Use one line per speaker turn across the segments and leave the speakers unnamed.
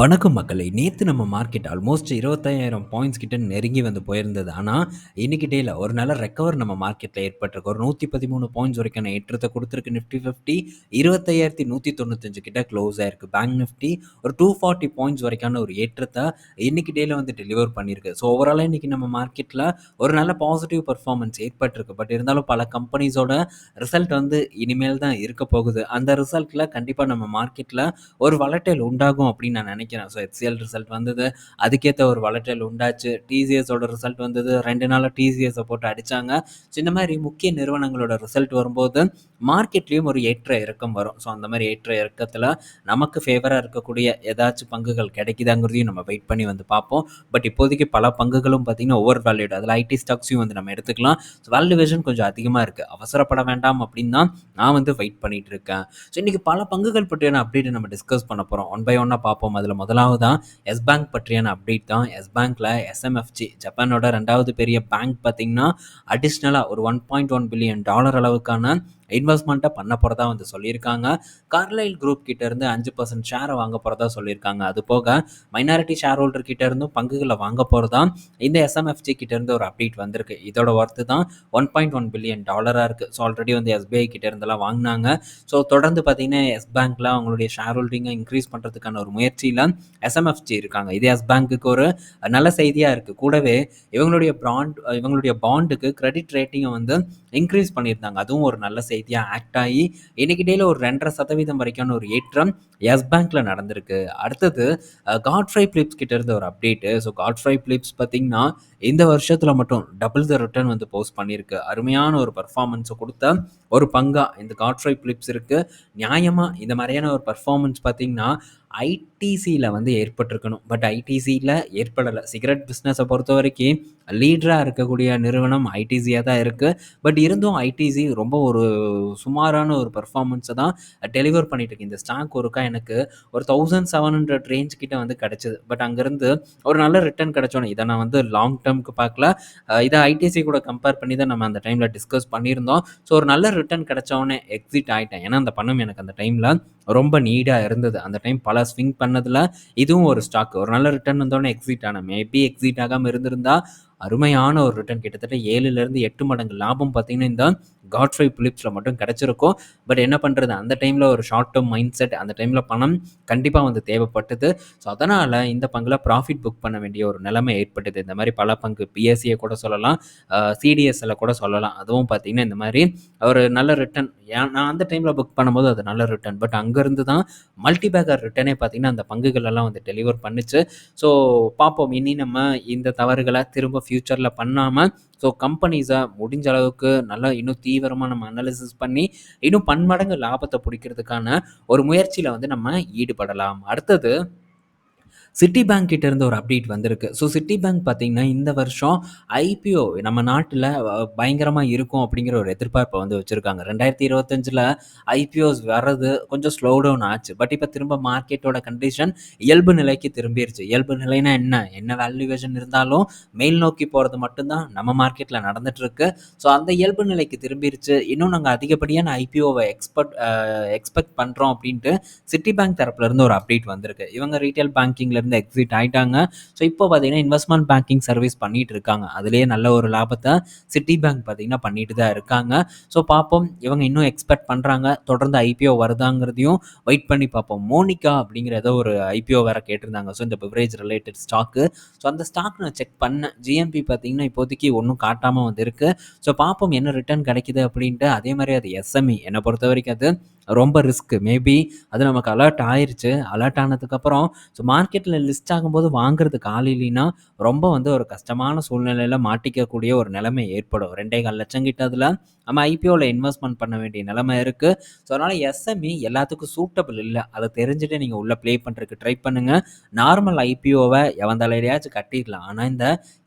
வணக்கம் மக்களை. நேற்று நம்ம மார்க்கெட் ஆல்மோஸ்ட் இருபத்தாயிரம் பாயிண்ட்ஸ் கிட்ட நெருங்கி வந்து போயிருந்தது. ஆனால் இன்னைக்கு டேயில் ஒரு நல்ல ரெக்கவர் நம்ம மார்க்கெட்டில் ஏற்பட்டிருக்கு. ஒரு நூற்றி பதிமூணு பாயிண்ட்ஸ் வரைக்கான ஏற்றத்தை கொடுத்துருக்கு. நிஃப்டி ஃபிஃப்டி இருபத்தையாயிரத்தி நூற்றி தொண்ணூத்தஞ்சு கிட்ட க்ளோஸ் ஆயிருக்கு. பேங்க் நிஃப்டி ஒரு டூ ஃபார்ட்டி பாயிண்ட்ஸ் வரைக்கான ஒரு ஏற்றத்தை இன்னைக்கு டேயில் வந்து டெலிவர் பண்ணியிருக்கு. ஸோ ஓவராலாக இன்றைக்கி நம்ம மார்க்கெட்டில் ஒரு நல்ல பாசிட்டிவ் பர்ஃபார்மன்ஸ் ஏற்பட்டிருக்கு. பட் இருந்தாலும் பல கம்பெனிஸோட ரிசல்ட் வந்து இனிமேல் தான் இருக்க போகுது. அந்த ரிசல்ட்டில் கண்டிப்பாக நம்ம மார்க்கெட்டில் ஒரு வளட்டல் உண்டாகும் அப்படின்னு நான் நினைக்கிறேன். ஸோ எச்சிஎல் ரிசல்ட் வந்தது. அதுக்கேற்ற ஒரு வளட்டல் உண்டாச்சு. டிசிஎஸோட ரிசல்ட் வந்தது. ரெண்டு நாளாக டிசிஎஸை போட்டு அடித்தாங்க ஸோ இந்த மாதிரி முக்கிய நிறுவனங்களோட ரிசல்ட் வரும்போது மார்க்கெட்லேயும் ஒரு ஏற்ற இறக்கம் வரும். ஸோ அந்த மாதிரி ஏற்ற இறக்கத்தில் நமக்கு ஃபேவராக இருக்கக்கூடிய ஏதாச்சும் பங்குகள் கிடைக்குதாங்கிறதையும் நம்ம வெயிட் பண்ணி வந்து பார்ப்போம். பட் இப்போதைக்கு பல பங்குகளும் பார்த்திங்கன்னா ஓவர் வேல்யூட் அதில் ஐடி ஸ்டாக்ஸையும் வந்து நம்ம எடுத்துக்கலாம். ஸோ வேல்யூவேஷன் கொஞ்சம் அதிகமாக இருக்குது அவசரப்பட வேண்டாம் அப்படின்னு தான் நான் வந்து வெயிட் பண்ணிகிட்டு இருக்கேன். ஸோ இன்றைக்கி பல பங்குகள் பற்றியான அப்டேட் நம்ம டிஸ்கஸ் பண்ண போகிறோம் ஒன் பை ஒன்னாக பார்ப்போம். அதில் முதலாவது தான் எஸ் பேங்க் பற்றியான அப்டேட் தான். எஸ் பேங்க்கில் எஸ்எம்எஃப்ஜி ஜப்பானோட ரெண்டாவது பெரிய பேங்க் பார்த்திங்கன்னா அடிஷ்னலாக ஒரு one point one billion dollar அளவுக்கான இன்வெஸ்ட்மெண்ட்டை பண்ண போகிறதா வந்து சொல்லியிருக்காங்க. கார்லைல் குரூப் கிட்ட இருந்து அஞ்சு பர்சன்ட் ஷேரை வாங்க போகிறதா சொல்லியிருக்காங்க. அது போக மைனாரிட்டி ஷேர் ஹோல்டர் கிட்ட இருந்தும் பங்குகளை வாங்க போகிறதா இந்த எஸ்எம்எஃப்ஜி கிட்ட இருந்து ஒரு அப்டேட் வந்திருக்கு. இதோட ஒர்த்து தான் ஒன் பாயிண்ட் ஒன் பில்லியன் டாலராக இருக்குது ஸோ ஆல்ரெடி வந்து எஸ்பிஐ கிட்ட இருந்தெல்லாம் வாங்கினாங்க. ஸோ தொடர்ந்து பார்த்தீங்கன்னா எஸ் பேங்க்கில் அவங்களுடைய ஷேர் ஹோல்டிங்கை இன்க்ரீஸ் பண்ணுறதுக்கான ஒரு முயற்சியில் எஸ்எம்எஃப்ஜி இருக்காங்க. இது எஸ் பேங்க்குக்கு ஒரு நல்ல செய்தியாக இருக்குது கூடவே இவங்களுடைய பிராண்ட் இவங்களுடைய பாண்டுக்கு கிரெடிட் ரேட்டிங்கை வந்து இன்க்ரீஸ் பண்ணியிருந்தாங்க. அதுவும் ஒரு நல்ல செய்தி. செய்தியாக ஆக்ட் ஆகி இன்னைக்கு டேயில் ஒரு ரெண்டரை சதவீதம் வரைக்கான ஒரு ஏற்றம் எஸ் பேங்க்கில் நடந்திருக்கு. அடுத்தது காட்ஃப்ரை பிலிப்ஸ் கிட்ட இருந்த ஒரு அப்டேட்டு ஸோ காட்ஃப்ரை பிலிப்ஸ் பார்த்திங்கன்னா இந்த வருஷத்தில் மட்டும் டபுள் த ரிட்டர்ன் வந்து போஸ்ட் பண்ணியிருக்கு. அருமையான ஒரு பர்ஃபார்மன்ஸை கொடுத்த ஒரு பங்காக இந்த காட்ஃப்ரை பிலிப்ஸ் இருக்குது நியாயமாக இந்த மாதிரியான ஒரு பர்ஃபார்மன்ஸ் பார்த்திங்கன்னா ஐடிசியில் வந்து ஏற்பட்டிருக்கணும். பட் ஐடிசியில் ஏற்படலை. சிகரெட் பிஸ்னஸை பொறுத்த வரைக்கும் லீடராக இருக்கக்கூடிய நிறுவனம் ஐடிசியாக தான் இருக்குது பட் இருந்தும் ஐடிசி ரொம்ப ஒரு சுமாரான ஒரு பர்ஃபார்மன்ஸை தான் டெலிவர் பண்ணிட்டு இருக்கு. இந்த ஸ்டாக் ஒருக்கா எனக்கு ஒரு தௌசண்ட் செவன் ஹண்ட்ரட் ரேஞ்ச் கிட்ட வந்து கிடச்சிது. பட் அங்கேருந்து ஒரு நல்ல ரிட்டர்ன் கிடச்சோன்னே இதை நான் வந்து லாங் டேர்முக்கு பார்க்கல. இதை ஐடிசி கூட கம்பேர் பண்ணி தான் நம்ம அந்த டைமில் டிஸ்கஸ் பண்ணியிருந்தோம். ஸோ ஒரு நல்ல ரிட்டர்ன் கிடச்சோன்னே எக்ஸிட் ஆகிட்டேன் ஏன்னா அந்த பணம் எனக்கு அந்த டைமில் ரொம்ப நீடாக இருந்தது. அந்த டைம் பல ஸ்விங் பண்ணதில் இதுவும் ஒரு ஸ்டாக் ஒரு நல்ல ரிட்டர்ன் வந்தோடனே எக்ஸிட் ஆன. மேபி எக்ஸிட் ஆகாமல் இருந்திருந்தா அருமையான ஒரு ரிட்டர்ன் கிட்டத்தட்ட ஏழுலேருந்து எட்டு மடங்கு லாபம் பார்த்தீங்கன்னா இந்த காட்ஃப்ரை பிலிப்ஸில் மட்டும் கிடச்சிருக்கும். பட் என்ன பண்ணுறது அந்த டைமில் ஒரு ஷார்ட் டேர்ம் மைண்ட் செட் அந்த டைமில் பணம் கண்டிப்பாக வந்து தேவைப்பட்டது. ஸோ அதனால் இந்த பங்கில் ப்ராஃபிட் புக் பண்ண வேண்டிய ஒரு நிலைமை ஏற்பட்டது. இந்த மாதிரி பல பங்கு பிஎஸ்சியை கூட சொல்லலாம் சிடிஎஸ்எல்ல கூட சொல்லலாம். அதுவும் பார்த்திங்கன்னா இந்த மாதிரி ஒரு நல்ல ரிட்டர்ன் நான் அந்த டைமில் புக் பண்ணும்போது அது நல்ல ரிட்டர்ன் பட் அங்கேருந்து தான் மல்டி பேக்கர் ரிட்டர்னே பார்த்திங்கன்னா அந்த பங்குகள் எல்லாம் வந்து டெலிவர் பண்ணிச்சு. ஸோ பார்ப்போம் இனி நம்ம இந்த தவறுகளை திரும்ப ஃப்யூச்சரில் பண்ணாமல் ஸோ கம்பெனிஸை முடிஞ்ச அளவுக்கு நல்லா இன்னும் தீவிரமாக நம்ம அனாலிசிஸ் பண்ணி இன்னும் பன்மடங்கு லாபத்தை பிடிக்கிறதுக்கான ஒரு முயற்சியில் வந்து நம்ம ஈடுபடலாம். அடுத்தது சிட்டி பேங்க் கிட்ட இருந்து ஒரு அப்டேட் வந்திருக்கு. ஸோ சிட்டி பேங்க் பார்த்தீங்கன்னா இந்த வருஷம் ஐபிஓ நம்ம நாட்டில் பயங்கரமாக இருக்கும் அப்படிங்கிற ஒரு எதிர்பார்ப்பை வந்து வச்சுருக்காங்க. ரெண்டாயிரத்தி இருபத்தஞ்சில் ஐபிஓஸ் வர்றது கொஞ்சம் ஸ்லோ டவுன் ஆச்சு. பட் இப்போ திரும்ப மார்க்கெட்டோட கண்டிஷன் இயல்பு நிலைக்கு திரும்பிடுச்சு இயல்பு நிலைனா என்ன? என்ன வேல்யூவேஷன் இருந்தாலும் மேல் நோக்கி போகிறது மட்டும்தான் நம்ம மார்க்கெட்டில் நடந்துகிட்ருக்கு ஸோ அந்த இயல்பு நிலைக்கு திரும்பிடுச்சு இன்னும் நாங்கள் அதிகப்படியான ஐபிஓவை எக்ஸ்பெக்ட் எக்ஸ்பெக்ட் பண்ணுறோம் அப்படின்ட்டு சிட்டி பேங்க் தரப்புலேருந்து ஒரு அப்டேட் வந்திருக்கு. இவங்க ரீட்டைல் பேங்கிங்லேருந்து இருந்து எக்ஸிட் ஆகிட்டாங்க ஸோ இப்போ பார்த்தீங்கன்னா இன்வெஸ்ட்மெண்ட் பேங்கிங் சர்வீஸ் பண்ணிட்டு இருக்காங்க. அதுலேயே நல்ல ஒரு லாபத்தை சிட்டி பேங்க் பார்த்தீங்கன்னா பண்ணிட்டு தான் இருக்காங்க. ஸோ பார்ப்போம். இவங்க இன்னும் எக்ஸ்பெக்ட் பண்ணுறாங்க தொடர்ந்து ஐபிஓ வருதாங்கிறதையும் வெயிட் பண்ணி பார்ப்போம். மோனிகா அப்படிங்கிற ஏதோ ஒரு ஐபிஓ வேற கேட்டிருந்தாங்க. ஸோ இந்த பிவரேஜ் ரிலேட்டட் ஸ்டாக்கு ஸோ அந்த ஸ்டாக் நான் செக் பண்ணேன். ஜிஎம்பி பார்த்தீங்கன்னா இப்போதைக்கு ஒன்றும் காட்டாமல் வந்திருக்கு. ஸோ பார்ப்போம் என்ன ரிட்டர்ன் கிடைக்குது அப்படின்ட்டு. அதே மாதிரி அது எஸ்எம்இ என்னை பொறுத்த வரைக்கும் அது ரொம்ப ரிஸ்க்கு மேபி அது நமக்கு அலர்ட் ஆயிடுச்சு அலர்ட் ஆனதுக்கப்புறம் ஸோ மார்க்கெட்டில் லிஸ்ட் ஆகும்போது வாங்குறதுக்கு ஆள் இல்லைன்னா ரொம்ப வந்து ஒரு கஷ்டமான சூழ்நிலையில் மாட்டிக்கக்கூடிய ஒரு நிலைமை ஏற்படும். ரெண்டே கால் லட்சம் கிட்ட அதில் நம்ம ஐபிஓவில் இன்வெஸ்ட்மெண்ட் பண்ண வேண்டிய நிலைமை இருக்குது ஸோ அதனால் எஸ்எம்இ எல்லாத்துக்கும் சூட்டபிள் இல்லை. அதை தெரிஞ்சுட்டு நீங்கள் உள்ளே ப்ளே பண்ணுறதுக்கு ட்ரை பண்ணுங்கள் நார்மல் ஐபிஓவை எவன் தலையிலையாச்சும் கட்டிடலாம். ஆனால் இந்த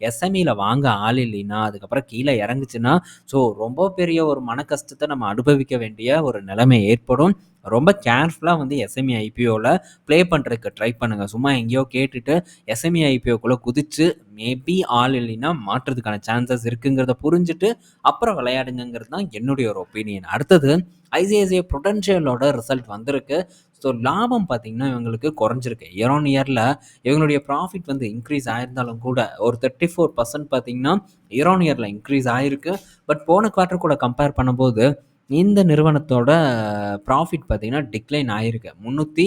எஸ்எம்இயில் வாங்க ஆள் இல்லைன்னா அதுக்கப்புறம் கீழே இறங்குச்சுன்னா ஸோ ரொம்ப பெரிய ஒரு மன கஷ்டத்தை நம்ம அனுபவிக்க வேண்டிய ஒரு நிலைமை ஏற்படும். ரொம்ப கேர்ஃபுல்லாக வந்து எஸ்எம்இ ஐபிஓவில் ப்ளே பண்ணுறதுக்கு ட்ரை பண்ணுங்கள் சும்மா எங்கேயோ கேட்டுட்டு எஸ்எம்இ ஐபிஓக்குள்ளே குதிச்சு மேபி ஆள் இல்லைன்னா மாற்றுறதுக்கான சான்சஸ் இருக்குங்கிறத புரிஞ்சுட்டு அப்புறம் விளையாடுங்கிறது தான் என்னுடைய ஒரு ஒப்பீனியன் அடுத்தது ஐசிஐசிஐ ப்ரொடென்ஷியலோட ரிசல்ட் வந்திருக்கு. ஸோ லாபம் பார்த்தீங்கன்னா இவங்களுக்கு குறைஞ்சிருக்கு. இயர் ஆன் இயரில் இவங்களுடைய ப்ராஃபிட் வந்து இன்க்ரீஸ் ஆயிருந்தாலும் கூட ஒரு தேர்ட்டி ஃபோர் பர்சன்ட் பார்த்தீங்கன்னா இயர் ஆன் இயரில் இன்க்ரீஸ் ஆயிருக்கு. பட் போன குவார்ட்டர் கூட கம்பேர் பண்ணும்போது இந்த நிறுவனத்தோட ப்ராஃபிட் பார்த்தீங்கன்னா டிக்ளைன் ஆயிருக்கு. முந்நூற்றி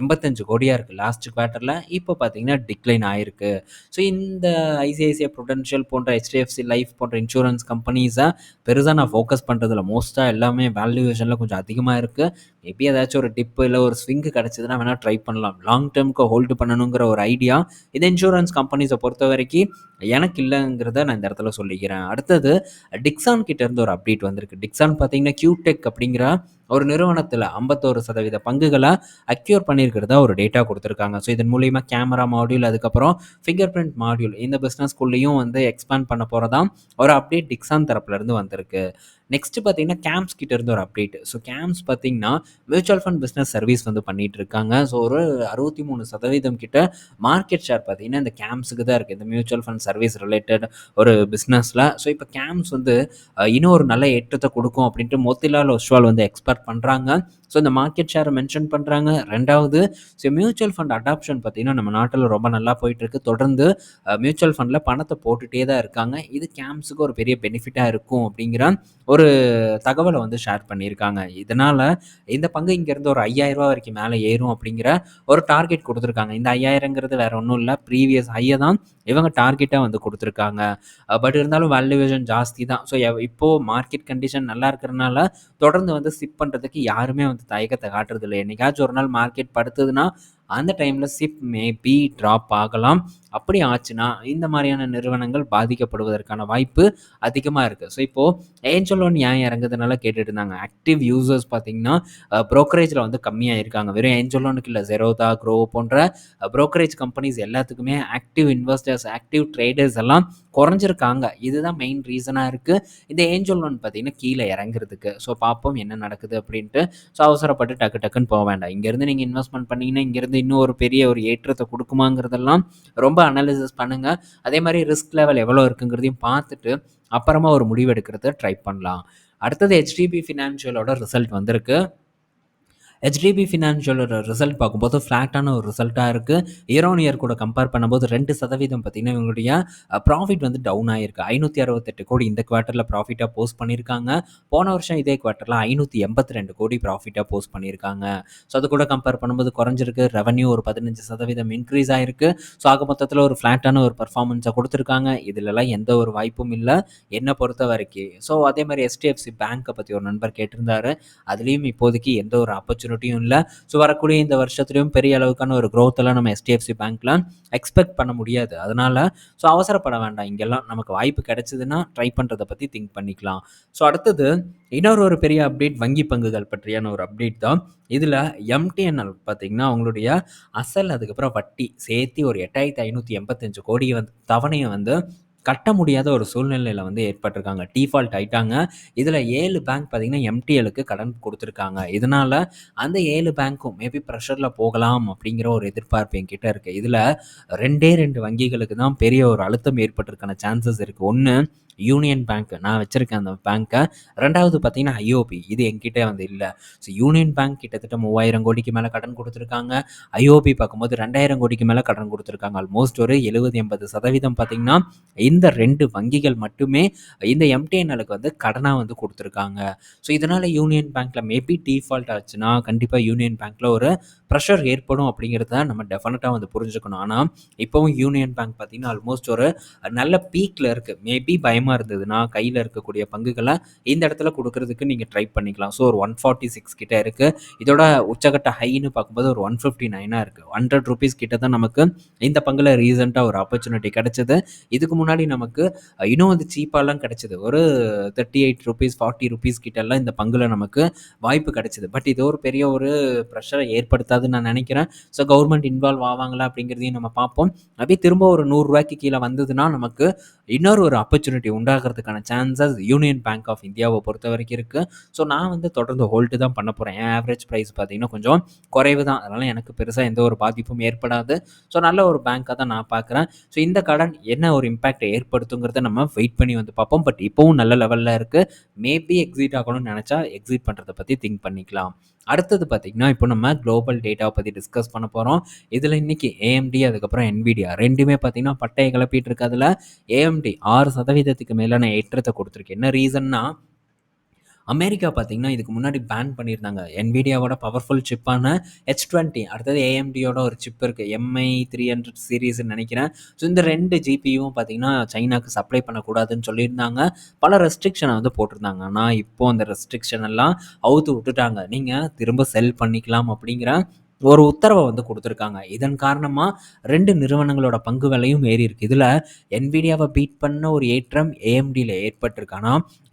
எண்பத்தஞ்சு கோடியாக இருக்குது லாஸ்ட் குவார்ட்டரில் இப்போ பார்த்தீங்கன்னா டிக்ளைன் ஆயிருக்கு. ஸோ இந்த ஐசிஐசிஐ ப்ரொடென்ஷியல் போன்ற ஹெச்டிஎஃப்சி லைஃப் போன்ற இன்சூரன்ஸ் கம்பெனிஸை பெருசாக நான் ஃபோக்கஸ் பண்ணுறதுல மோஸ்ட்டாக எல்லாமே வேல்யூவேஷனில் கொஞ்சம் அதிகமாக இருக்குது மேபி ஏதாச்சும் ஒரு டிப்பு இல்லை ஒரு ஸ்விங்கு கிடச்சிதுன்னா வேணால் ட்ரை பண்ணலாம். லாங் டேர்முக்கு ஹோல்டு பண்ணணுங்கிற ஒரு ஐடியா இது இன்சூரன்ஸ் கம்பெனிஸை பொறுத்த வரைக்கும் எனக்கு இல்லைங்கிறத நான் இந்த இடத்துல சொல்லிக்கிறேன். அடுத்தது டிக்ஸான் கிட்டேருந்து ஒரு அப்டேட் வந்திருக்கு. டிக்ஸான் பார்த்தீங்கன்னா கியூடெக் அப்படிங்கிற ஒரு நிறுவனத்தில் ஐம்பத்தோரு சதவீத பங்குகளை அக்யூர் பண்ணியிருக்கிறதா ஒரு டேட்டா கொடுத்துருக்காங்க. ஸோ இதன் மூலிமா கேமரா மாடியூல் அதுக்கப்புறம் ஃபிங்கர் பிரிண்ட் மாடியூல் இந்த பிஸ்னஸ்குள்ளேயும் வந்து எக்ஸ்பேண்ட் பண்ண போகிறதா ஒரு அப்டேட் டிக்ஸான் தரப்புலேருந்து வந்திருக்கு. நெக்ஸ்ட் பார்த்தீங்கன்னா கேம்ப்ஸ் கிட்ட இருந்து ஒரு அப்டேட் ஸோ கேம்ப்ஸ் பார்த்தீங்கன்னா மியூச்சுவல் ஃபண்ட் பிஸ்னஸ் சர்வீஸ் வந்து பண்ணிட்டு இருக்காங்க. ஸோ ஒரு அறுபத்தி மூணு சதவீதம் கிட்ட மார்க்கெட் ஷேர் பார்த்தீங்கன்னா இந்த கேம்ப்ஸுக்கு தான் இருக்குது இந்த மியூச்சுவல் ஃபண்ட் சர்வீஸ் ரிலேட்டட் ஒரு பிஸ்னஸில் ஸோ இப்போ கேம்ப்ஸ் வந்து இன்னும் ஒரு நல்ல ஏற்றத்தை கொடுக்கும் அப்படின்ட்டு மோத்திலால் ஒஸ்வால் வந்து எக்ஸ்பெக்ட் பண்ணுறாங்க ஸோ இந்த மார்க்கெட் ஷேரை மென்ஷன் பண்ணுறாங்க ரெண்டாவது ஸோ மியூச்சுவல் ஃபண்ட் அடாப்ஷன் பார்த்தீங்கன்னா நம்ம நாட்டில் ரொம்ப நல்லா போயிட்டுருக்கு. தொடர்ந்து மியூச்சுவல் ஃபண்டில் பணத்தை போட்டுகிட்டே தான் இருக்காங்க. இது கேம்ப்ஸுக்கு ஒரு பெரிய பெனிஃபிட்டாக இருக்கும் அப்படிங்கிற ஒரு தகவலை வந்து ஷேர் பண்ணியிருக்காங்க. இதனால் இந்த பங்கு இங்கேருந்து ஒரு 5000 ரூபா வரைக்கும் மேலே ஏறும் அப்படிங்கிற ஒரு டார்கெட் கொடுத்துருக்காங்க. இந்த ஐயாயிரங்கிறது வேறு ஒன்றும் இல்லை. ப்ரீவியஸ் ஹையை தான் இவங்க டார்கெட்டாக வந்து கொடுத்துருக்காங்க. பட் இருந்தாலும் வேல்யூவேஷன் ஜாஸ்தி தான். ஸோ இப்போது மார்க்கெட் கண்டிஷன் நல்லா இருக்கிறனால தொடர்ந்து வந்து சிப் பண்ணுறதுக்கு யாருமே வந்து தயக்கத்தை காட்டுறதில்லை. என்னைக்காச்சும் ஒரு நாள் மார்க்கெட் படுத்துதுன்னா அந்த டைமில் சிப் மேபி ட்ராப் ஆகலாம். அப்படி ஆச்சுன்னா இந்த மாதிரியான நிறுவனங்கள் பாதிக்கப்படுவதற்கான வாய்ப்பு அதிகமாக இருக்குது ஸோ இப்போது ஏஞ்சல் லோன் ஏன் இறங்குதுனால கேட்டுட்டு இருந்தாங்க. ஆக்டிவ் யூசர்ஸ் பார்த்தீங்கன்னா ப்ரோக்கரேஜில் வந்து கம்மியாக இருக்காங்க வெறும் ஏஞ்சல் லோனுக்கு இல்லை ஜெரோதா க்ரோ போன்ற ப்ரோக்கரேஜ் கம்பெனிஸ் எல்லாத்துக்குமே ஆக்டிவ் இன்வெஸ்டர்ஸ் ஆக்டிவ் ட்ரேடர்ஸ் எல்லாம் குறைஞ்சிருக்காங்க. இதுதான் மெயின் ரீசனாக இருக்குது இந்த ஏஞ்சல் லோன் பார்த்தீங்கன்னா கீழே இறங்குறதுக்கு. ஸோ பார்ப்போம் என்ன நடக்குது அப்படின்ட்டு. ஸோ அவசரப்பட்டு டக்கு டக்குன்னு போக வேண்டாம். இங்கேருந்து நீங்கள் இன்வெஸ்ட்மெண்ட் பண்ணிங்கன்னா இங்கேருந்து இன்னும் ஒரு பெரிய ஒரு ஏற்றத்தை கொடுக்குமாங்கிறதெல்லாம் ரொம்ப ரொம்ப அனாலிசிஸ் பண்ணுங்கள் அதே மாதிரி ரிஸ்க் லெவல் எவ்வளோ இருக்குங்கிறதையும் பார்த்துட்டு அப்புறமா ஒரு முடிவு எடுக்கிறத ட்ரை பண்ணலாம். அடுத்தது ஹெச்டிபி ஃபினான்ஷியலோட ரிசல்ட் வந்திருக்கு. ஹெச்டிபி ஃபினான்ஷியலோட ரிசல்ட் பார்க்கும்போது ஃப்ளாட்டான ஒரு ரிசல்ட்டாக இருக்குது இயர் ஆன் இயர் கூட கம்பேர் பண்ணும்போது ரெண்டு சதவீதம் பார்த்திங்கன்னா இவங்களுடைய ப்ராஃபிட் வந்து டவுன் ஆகிருக்கு ஐநூற்றி அறுபத்தெட்டு கோடி இந்த குவார்ட்டரில் ப்ராஃபிட்டாக போஸ்ட் பண்ணியிருக்காங்க. போன வருஷம் இதே குவார்ட்டரில் ஐநூற்றி எண்பத்தி ரெண்டு கோடி ப்ராஃபிட்டாக போஸ்ட் பண்ணியிருக்காங்க. ஸோ அது கூட கம்பேர் பண்ணும்போது குறைஞ்சிருக்கு. ரெவன்யூ ஒரு பதினஞ்சு சதவீதம் இன்க்ரீஸ் ஆகிருக்கு ஸோ ஆக மொத்தத்தில் ஒரு ஃப்ளாட்டான ஒரு பர்ஃபார்மன்ஸை கொடுத்துருக்காங்க. இதிலலாம் எந்த ஒரு வாய்ப்பும் இல்லை. என்னை பொறுத்த வரைக்கும் ஸோ அதே மாதிரி எஸ்டிஎஃப்சி பேங்க்கை பற்றி ஒரு நண்பர் கேட்டிருந்தாரு. அதுலேயும் இப்போதைக்கு எந்த ஒரு ஆப்பர்ச்சுனிட்டி ஆப்பர்ச்சுனிட்டியும் இல்லை. ஸோ வரக்கூடிய இந்த வருஷத்துலையும் பெரிய அளவுக்கான ஒரு க்ரோத்தெல்லாம் நம்ம எஸ்டிஎஃப்சி பேங்க்கில் எக்ஸ்பெக்ட் பண்ண முடியாது. அதனால் ஸோ அவசரப்பட வேண்டாம். இங்கெல்லாம் நமக்கு வாய்ப்பு கிடைச்சதுன்னா ட்ரை பண்ணுறதை பற்றி திங்க் பண்ணிக்கலாம். ஸோ அடுத்தது இன்னொரு ஒரு பெரிய அப்டேட் வங்கி பங்குகள் பற்றியான ஒரு அப்டேட் தான். இதில் எம்டிஎன்எல் பார்த்திங்கன்னா அவங்களுடைய அசல் அதுக்கப்புறம் வட்டி சேர்த்து ஒரு எட்டாயிரத்தி ஐநூற்றி எண்பத்தஞ்சு கோடி வந்து தவணையை வந்து கட்ட முடியாத ஒரு சூழ்நிலையில் வந்து ஏற்பட்டிருக்காங்க. டிஃபால்ட் ஆயிட்டாங்க. இதில் ஏழு பேங்க் பார்த்தீங்கன்னா எம்டிஎலுக்கு கடன் கொடுத்துருக்காங்க. இதனால் அந்த ஏழு பேங்க்கும் மேபி ப்ரெஷரில் போகலாம் அப்படிங்கிற ஒரு எதிர்பார்ப்பு என்கிட்ட இருக்குது இதில் ரெண்டே ரெண்டு வங்கிகளுக்கு தான் பெரிய ஒரு அழுத்தம் ஏற்பட்டிருக்கான சான்சஸ் இருக்குது ஒன்று யூனியன் பேங்க் நான் வச்சுருக்கேன் அந்த பேங்க்கை ரெண்டாவது பார்த்தீங்கன்னா ஐஓபி இது என்கிட்ட வந்து இல்லை. ஸோ யூனியன் பேங்க் கிட்டத்தட்ட மூவாயிரம் கோடிக்கு மேலே கடன் கொடுத்துருக்காங்க. ஐஓபி பார்க்கும்போது ரெண்டாயிரம் கோடிக்கு மேலே கடன் கொடுத்துருக்காங்க. ஆல்மோஸ்ட் ஒரு எழுபது எண்பது சதவீதம் பார்த்தீங்கன்னா இந்த ரெண்டு வங்கிகள் மட்டுமே இந்த எம்டிஎன்எலுக்கு வந்து கடனாக வந்து கொடுத்துருக்காங்க. ஸோ இதனால் யூனியன் பேங்க்கில் மேபி டிஃபால்ட் ஆச்சுன்னா கண்டிப்பாக யூனியன் பேங்க்கில் ஒரு ப்ரெஷர் ஏற்படும் அப்படிங்கிறத நம்ம டெஃபினட்டாக வந்து புரிஞ்சுக்கணும். ஆனால் இப்போவும் யூனியன் பேங்க் பார்த்தீங்கன்னா ஆல்மோஸ்ட் ஒரு நல்ல பீக்கில் இருக்குது மேபி பயம் பயமாக இருந்ததுன்னா கையில் இருக்கக்கூடிய பங்குகளை இந்த இடத்துல கொடுக்கறதுக்கு நீங்கள் ட்ரை பண்ணிக்கலாம். ஸோ ஒரு ஒன் ஃபார்ட்டி சிக்ஸ் கிட்ட இருக்குது இதோட உச்சகட்ட ஹைன்னு பார்க்கும்போது ஒரு ஒன் ஃபிஃப்டி நைனாக இருக்குது ஹண்ட்ரட் ருபீஸ் கிட்ட தான் நமக்கு இந்த பங்கில் ரீசெண்டாக ஒரு ஆப்பர்ச்சுனிட்டி கிடச்சிது. இதுக்கு முன்னாடி நமக்கு இன்னும் வந்து சீப்பாலாம் கிடச்சிது. ஒரு thirty eight rupees forty rupees கிட்டலாம் இந்த பங்கில் நமக்கு வாய்ப்பு கிடச்சிது. பட் இது ஒரு பெரிய ஒரு ப்ரெஷரை ஏற்படுத்தாதுன்னு நான் நினைக்கிறேன். ஸோ கவர்மெண்ட் இன்வால்வ் ஆவாங்களா அப்படிங்கிறதையும் நம்ம பார்ப்போம். அப்படியே திரும்ப ஒரு நூறுரூவாய்க்கு கீழே வந்ததுன்னா நமக்கு இன்னொரு ஒரு ஆப்பர்ச்சுனிட்டி உண்டாகிறதுக்கான சான்சஸ் யூனியன் பேங்க் ஆஃப் இந்தியாவை பொறுத்த வரைக்கும் இருக்குது ஸோ நான் வந்து தொடர்ந்து ஹோல்டு தான் பண்ண போகிறேன் என் ஆவரேஜ் ப்ரைஸ் பார்த்தீங்கன்னா கொஞ்சம் குறைவு தான். அதனால் எனக்கு பெருசாக எந்த ஒரு பாதிப்பும் ஏற்படாது. ஸோ நல்ல ஒரு பேங்க்காக தான் நான் பார்க்குறேன். ஸோ இந்த கடன் என்ன ஒரு இம்பேக்ட் ஏற்படுத்துங்கிறத நம்ம வெயிட் பண்ணி வந்து பார்ப்போம். பட் இப்போவும் நல்ல லெவலில் இருக்குது மேபி எக்ஸிட் ஆகணும்னு நினச்சா எக்ஸிட் பண்ணுறதை பற்றி திங்க் பண்ணிக்கலாம். அடுத்தது பார்த்திங்கன்னா இப்போ நம்ம குளோபல் டேட்டாவை பற்றி டிஸ்கஸ் பண்ண போகிறோம் இதில் இன்றைக்கி ஏஎம்டி அதுக்கப்புறம் என்விடியா ரெண்டுமே பார்த்திங்கன்னா பட்டையை கிளப்பிட்டு இருக்கிறதுல ஏஎம்டி ஆறு சதவீதத்துக்கு மேலான ஏற்றத்தை கொடுத்துருக்கு. என்ன ரீசன்னா அமெரிக்கா பார்த்தீங்கன்னா இதுக்கு முன்னாடி பேன் பண்ணியிருந்தாங்க. என்விடியாவோட பவர்ஃபுல் சிப்பான ஹெச் டுவெண்ட்டி அடுத்தது ஏஎம்டியோட ஒரு சிப் இருக்குது எம்ஐ த்ரீ ஹண்ட்ரட் சீரீஸ்ன்னு நினைக்கிறேன். ஸோ இந்த ரெண்டு ஜிபியும் பார்த்தீங்கன்னா சைனாக்கு சப்ளை பண்ணக்கூடாதுன்னு சொல்லியிருந்தாங்க. பல ரெஸ்ட்ரிக்ஷனை வந்து போட்டிருந்தாங்க. ஆனால் இப்போது அந்த ரெஸ்ட்ரிக்ஷன் எல்லாம் அவுத்து விட்டுட்டாங்க. நீங்கள் திரும்ப செல் பண்ணிக்கலாம் அப்படிங்கிற ஒரு உத்தரவை வந்து கொடுத்துருக்காங்க. இதன் காரணமாக ரெண்டு நிறுவனங்களோட பங்கு விலையும் ஏறி இருக்கு. இதில் என்விடியாவை பீட் பண்ண ஒரு ஏற்றம் ஏஎம்டியில் ஏற்பட்டிருக்கு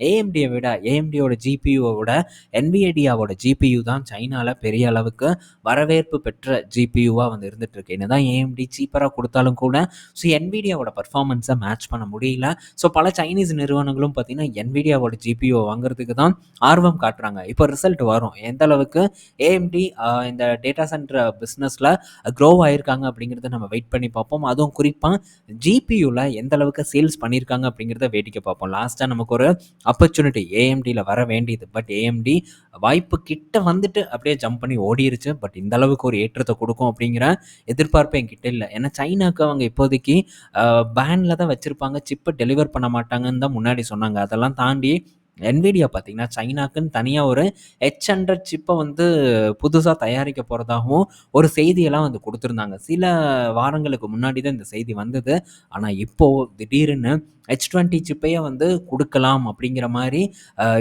ஏஎம்டியை விட ஏஎம்டியோட ஜிபியூவை விட என்விஏடியாவோட ஜிபியு தான் சைனாவில் பெரிய அளவுக்கு வரவேற்பு பெற்ற ஜிபியூவாக வந்து இருந்துகிட்ருக்கு என்ன தான் ஏஎம்டி சீப்பராக கொடுத்தாலும் கூட ஸோ என்விடியாவோட பர்ஃபார்மன்ஸை மேட்ச் பண்ண முடியல. ஸோ பல சைனீஸ் நிறுவனங்களும் பார்த்திங்கன்னா என்விடியாவோட ஜிபியூவை வாங்குறதுக்கு தான் ஆர்வம் காட்டுறாங்க. இப்போ ரிசல்ட் வரும். எந்த அளவுக்கு ஏஎம்டி இந்த டேட்டா சென்டர் பிஸ்னஸில் க்ரோ ஆகியிருக்காங்க அப்படிங்கிறத நம்ம வெயிட் பண்ணி பார்ப்போம். அதுவும் குறிப்பாக ஜிபியூவில் எந்த அளவுக்கு சேல்ஸ் பண்ணியிருக்காங்க அப்படிங்கிறத வேடிக்கை பார்ப்போம். லாஸ்ட்டாக நமக்கு ஒரு ஆப்பர்ச்சுனிட்டி ஏஎம்டியில் வர வேண்டியது. பட் ஏஎம்டி வாய்ப்பு கிட்ட வந்துட்டு அப்படியே ஜம்ப் பண்ணி ஓடிருச்சு. பட் இந்த அளவுக்கு ஒரு ஏற்றத்தை கொடுக்கும் அப்படிங்கிற எதிர்பார்ப்பு என்கிட்ட இல்லை. ஏன்னா சைனாக்கு அவங்க இப்போதைக்கு பேனில் தான் வச்சுருப்பாங்க. சிப்பை டெலிவர் பண்ண மாட்டாங்கன்னு தான் முன்னாடி சொன்னாங்க. அதெல்லாம் தாண்டி என்விடியா பார்த்தீங்கன்னா சைனாக்குன்னு தனியாக ஒரு ஹெச் ஹண்ட்ரட் சிப்பை வந்து புதுசாக தயாரிக்க போகிறதாகவும் ஒரு செய்தியெல்லாம் வந்து கொடுத்துருந்தாங்க. சில வாரங்களுக்கு முன்னாடி தான் இந்த செய்தி வந்தது. ஆனால் இப்போது திடீர்னு ஹெச் டுவெண்ட்டி சிப்பையே வந்து கொடுக்கலாம் அப்படிங்கிற மாதிரி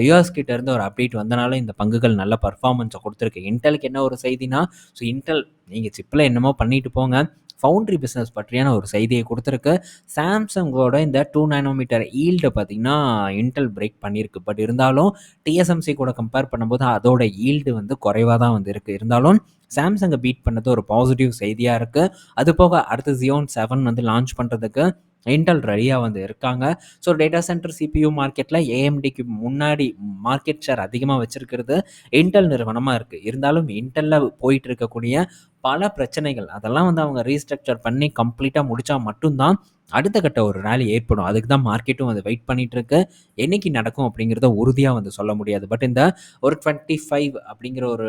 யூஎஸ் கிட்டேருந்து ஒரு அப்டேட் வந்தனால இந்த பங்குகள் நல்ல பர்ஃபார்மன்ஸை கொடுத்துருக்கு. இன்டெலுக்கு என்ன ஒரு செய்தினா ஸோ இன்டெல் நீங்கள் சிப்பில் என்னமோ பண்ணிட்டு போங்க. ஃபவுண்ட்ரி பிஸ்னஸ் பற்றியான ஒரு செய்தியை கொடுத்துருக்கு. சாம்சங்கோட இந்த டூ நானோமீட்டர் ஈல்டை பார்த்திங்கன்னா இன்டெல் பிரேக் பண்ணியிருக்கு. பட் இருந்தாலும் டிஎஸ்எம்சி கூட கம்பேர் பண்ணும்போது அதோட ஈல்டு வந்து குறைவாக தான் வந்து இருக்குது இருந்தாலும் சாம்சங்கை பீட் பண்ணது ஒரு பாசிட்டிவ் செய்தியாக இருக்குது அது போக அடுத்து ஜியோன் செவன் வந்து லான்ச் பண்ணுறதுக்கு இன்டெல் ரெடியாக வந்து இருக்காங்க. ஸோ டேட்டா சென்டர் சிபியூ மார்க்கெட்டில் ஏஎம்டிக்கு முன்னாடி மார்க்கெட் ஷேர் அதிகமாக வச்சுருக்கிறது இன்டெல் நிறுவனமாக இருக்குது இருந்தாலும் இன்டெல்லில் போயிட்டு இருக்கக்கூடிய பல பிரச்சனைகள். அதெல்லாம் வந்து அவங்க ரீஸ்ட்ரக்சர் பண்ணி கம்ப்ளீட்டாக முடித்தா மட்டும்தான் அடுத்த கட்ட ஒரு ரேலி ஏற்படும். அதுக்கு தான் மார்க்கெட்டும் வந்து வெயிட் பண்ணிகிட்டு இருக்கு என்னைக்கு நடக்கும் அப்படிங்கிறத உறுதியாக வந்து சொல்ல முடியாது. பட் இந்த ஒரு டுவெண்ட்டி ஃபைவ் அப்படிங்கிற ஒரு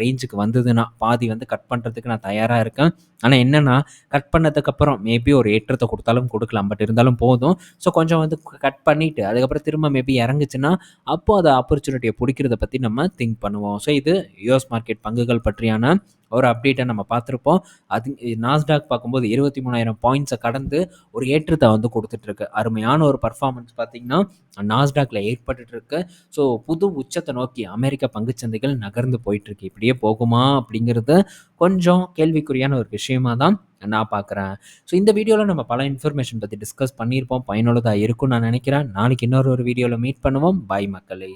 ரேஞ்சுக்கு வந்ததுன்னா பாதி வந்து கட் பண்ணுறதுக்கு நான் தயாராக இருக்கேன். ஆனால் என்னென்னா கட் பண்ணதுக்கப்புறம் மேபி ஒரு ஏற்றத்தை கொடுத்தாலும் கொடுக்கலாம். பட் இருந்தாலும் போதும். ஸோ கொஞ்சம் வந்து கட் பண்ணிவிட்டு அதுக்கப்புறம் திரும்ப மேபி இறங்குச்சுன்னா அப்போது அதை ஆப்பர்ச்சுனிட்டியை பிடிக்கிறத பற்றி நம்ம திங்க் பண்ணுவோம். ஸோ இது யூஎஸ் மார்க்கெட் பங்குகள் பற்றியான ஒரு அப்டேட்டை நம்ம பார்த்துருப்போம். அது நாஸ்டாக் பார்க்கும்போது இருபத்தி மூணாயிரம் பாயிண்ட்ஸை கடந்து ஒரு ஏற்றத்தை வந்து கொடுத்துட்ருக்கு. அருமையான ஒரு பர்ஃபார்மன்ஸ் பார்த்திங்கன்னா நாஸ்டாக்ல ஏற்பட்டுருக்கு ஸோ புது உச்சத்தை நோக்கி அமெரிக்க பங்குச்சந்தைகள் நகர்ந்து போயிட்டுருக்கு இப்படியே போகுமா அப்படிங்கிறது கொஞ்சம் கேள்விக்குறியான ஒரு விஷயமா தான் நான் பார்க்குறேன். ஸோ இந்த வீடியோவில் நம்ம பல இன்ஃபர்மேஷன் பற்றி டிஸ்கஸ் பண்ணியிருப்போம். பயனுள்ளதாக இருக்கும்னு நான் நினைக்கிறேன். நாளைக்கு இன்னொரு ஒரு வீடியோவில் மீட் பண்ணுவோம். பாய் மக்களே.